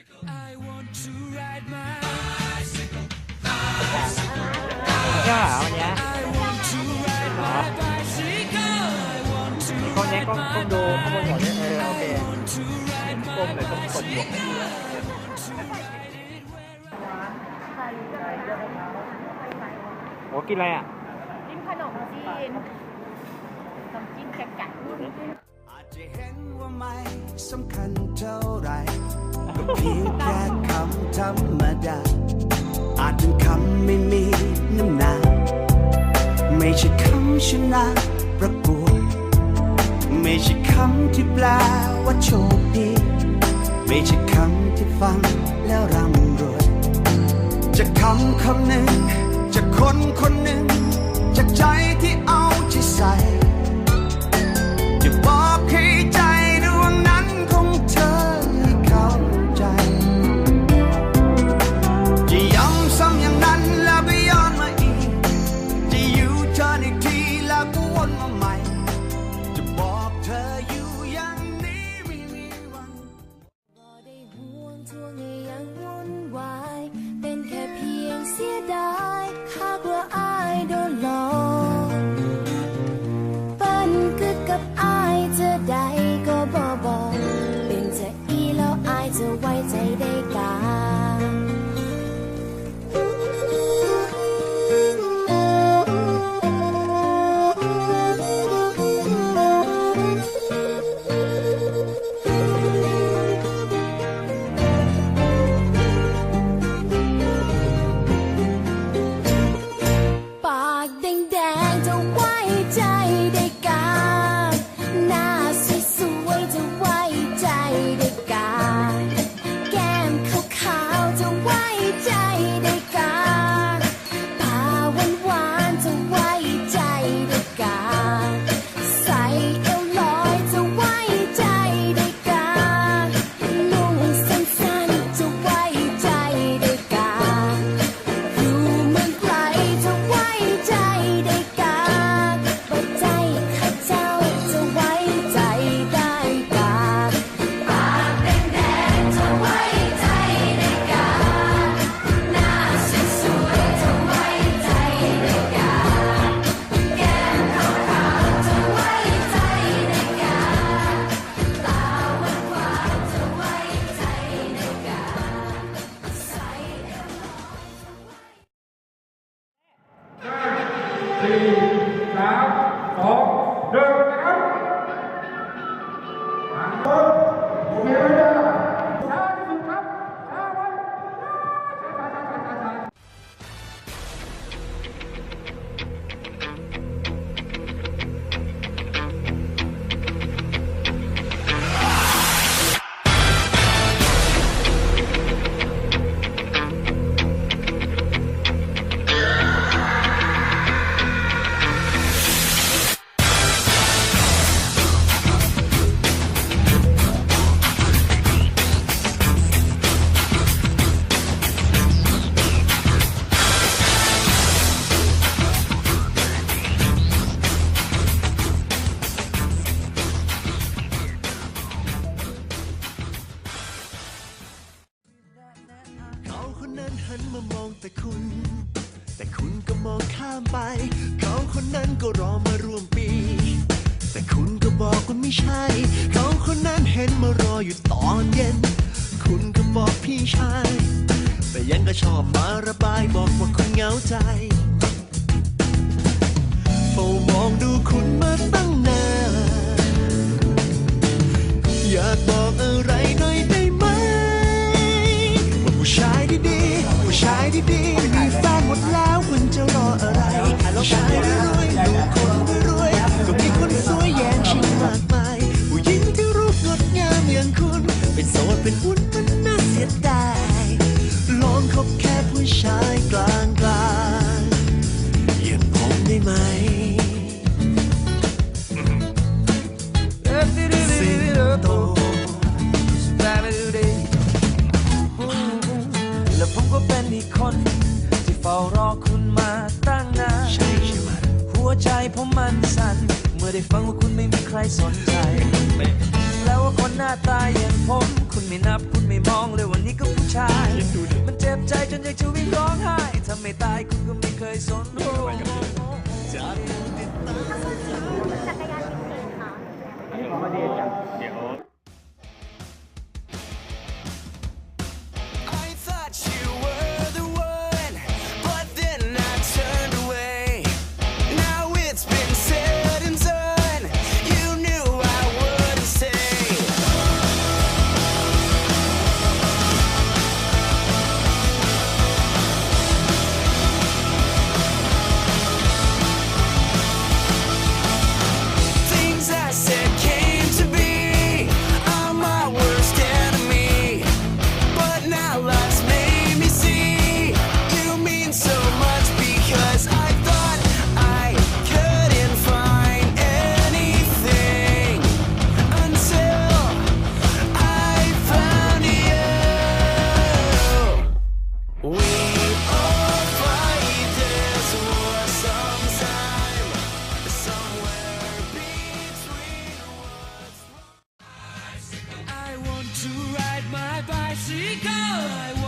ใช่ป่ะวันเนี้ยคนนี้ก็ต้องดูข้อมูลดเลยโอเคก้มเลยก้มกดหมดโอ้กินอะไรอะกินขนมจีนขนมจีนแกะอาจจะเห็นว่าไม่สำคัญเท่าไร็เพียงแค่คำธรรมดา อาจเป็นคำไม่มีน้ำหนักไม่ใช่คำชนะประกวดไม่ใช่คำที่แปลว่าโชคดี ไม่ใช่คำที่ฟังแล้วร่ำรวย ามไป เขาคนนั้นก็รอมาร่วมปี แต่คุณก็บอกคุณไม่ใช่ เขาคนนั้นเห็นมารออยู่ตอนเย็น คุณก็บอกพี่ชาย แต่ยังก็ชอบมาระบายบอกว่าคุณเหงาใจเฝ้ามองดูคุณมาตั้งนาน อยากบอกอะไร วใจผมมันสั่น เมื่อได้ฟังว่าคุณไม่มีใครสนใจ แล้วว่าคนหน้าตาอย่างผม คุณไม่นับคุณไม่มองเลยวันนี้ก็ผู้ชาย มันเจ็บใจจนอยากจะวิ่งร้องไห้ถ้าไม่ตายคุณก็ไม่เคยสนรู้จักรยานจริงค่ะ Chico,